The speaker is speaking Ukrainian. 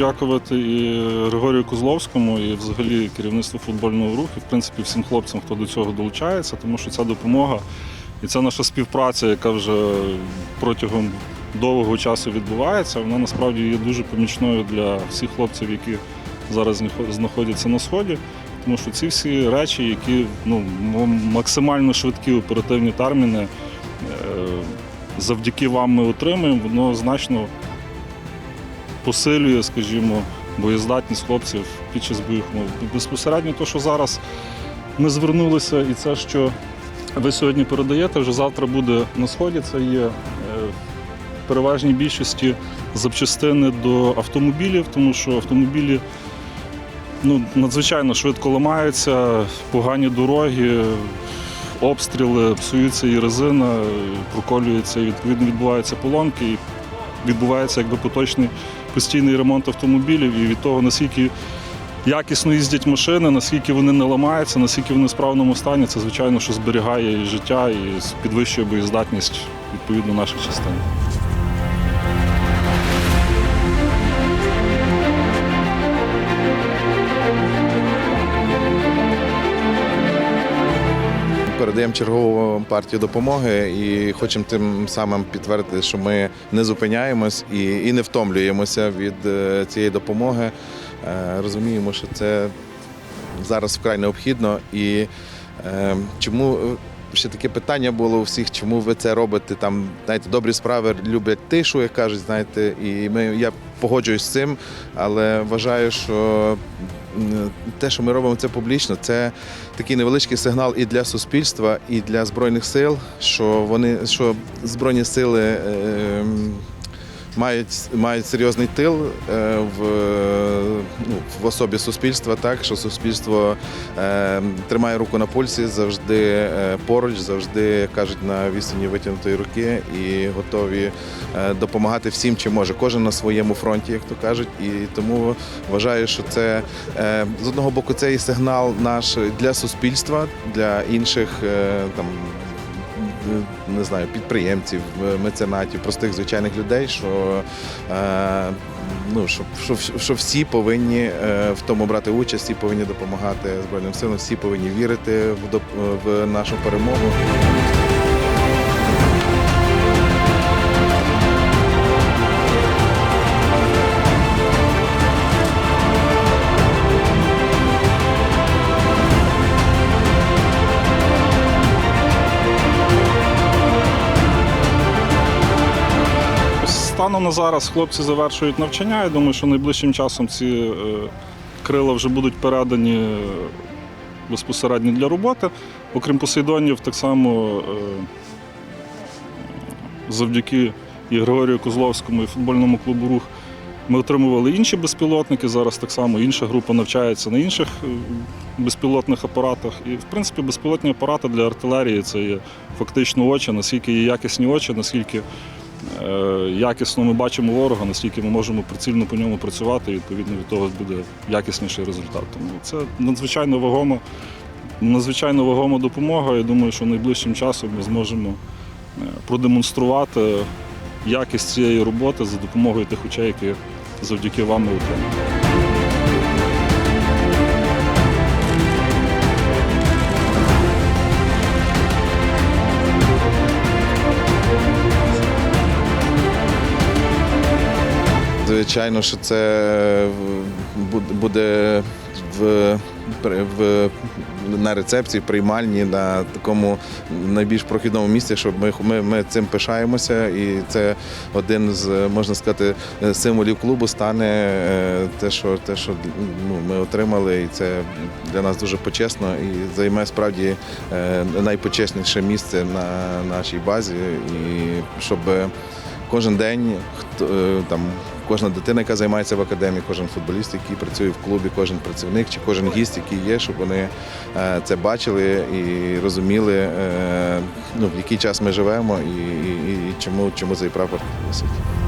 подякувати і Григорію Козловському, і взагалі керівництву футбольного руху, і в принципі всім хлопцям, хто до цього долучається, тому що ця допомога і ця наша співпраця, яка вже протягом довгого часу відбувається, вона насправді є дуже помічною для всіх хлопців, які зараз знаходяться на сході. Тому що ці всі речі, які ну, максимально швидкі оперативні терміни, е, завдяки вам ми отримуємо, воно значно посилює, скажімо, боєздатність хлопців під час бойових умов. Безпосередньо те, що зараз ми звернулися, і це, що ви сьогодні передаєте, вже завтра буде на сході. Це є е, в переважній більшості запчастини до автомобілів, тому що автомобілі ну, надзвичайно швидко ламаються, погані дороги, обстріли, псується і резина, проколюється, і відповідно відбуваються поломки. І відбувається якби поточний постійний ремонт автомобілів і від того, наскільки якісно їздять машини, наскільки вони не ламаються, наскільки вони в справному стані, це звичайно, що зберігає і життя і підвищує боєздатність відповідно наших частин. Передаємо чергову партію допомоги і хочемо тим самим підтвердити, що ми не зупиняємось і, і не втомлюємося від е, цієї допомоги. Е, Розуміємо, що це зараз вкрай необхідно. І е, чому ще таке питання було у всіх, чому ви це робите? Там знаєте, добрі справи люблять тишу, як кажуть, знаєте, і ми я погоджуюсь з цим, але вважаю, що те, що ми робимо це публічно, це такий невеличкий сигнал і для суспільства, і для збройних сил, що вони що збройні сили. Е, Мають, мають серйозний тил е, в, в особі суспільства, так що суспільство е, тримає руку на пульсі, завжди е, поруч, завжди кажуть на відстані витягнутої руки і готові е, допомагати всім, чим може. Кожен на своєму фронті, як то кажуть. І тому вважаю, що це е, з одного боку це і сигнал наш для суспільства, для інших е, там. Не знаю, підприємців, меценатів, простих звичайних людей, що, е, ну, що, що, що всі повинні е, в тому брати участь, всі повинні допомагати Збройним силам, всі повинні вірити в, в нашу перемогу. Станом на зараз хлопці завершують навчання. Я думаю, що найближчим часом ці е, крила вже будуть передані е, безпосередньо для роботи. Окрім Посейдонів, так само е, завдяки і Григорію Козловському і футбольному клубу Рух ми отримували інші безпілотники. Зараз так само інша група навчається на інших безпілотних апаратах. І, в принципі, безпілотні апарати для артилерії це є фактично очі, наскільки є якісні очі, наскільки якісно ми бачимо ворога, наскільки ми можемо прицільно по ньому працювати, і відповідно від того буде якісніший результат. Тому це надзвичайно вагома, надзвичайно вагома допомога. Я думаю, що найближчим часом ми зможемо е, продемонструвати якість цієї роботи за допомогою тих очей, які завдяки вам ми отримали. Звичайно, що це буде в, в, на рецепції, приймальні, на такому найбільш прохідному місці, щоб ми, ми, ми цим пишаємося. І це один з, можна сказати, символів клубу стане е, те, що, те, що ну, ми отримали, і це для нас дуже почесно і займе справді е, найпочесніше місце на нашій базі. І щоб кожен день хто е, там. Кожна дитина, яка займається в академії, кожен футболіст, який працює в клубі, кожен працівник чи кожен гість, який є, щоб вони е, це бачили і розуміли, е, ну, в який час ми живемо і, і, і чому, чому цей прапор висить.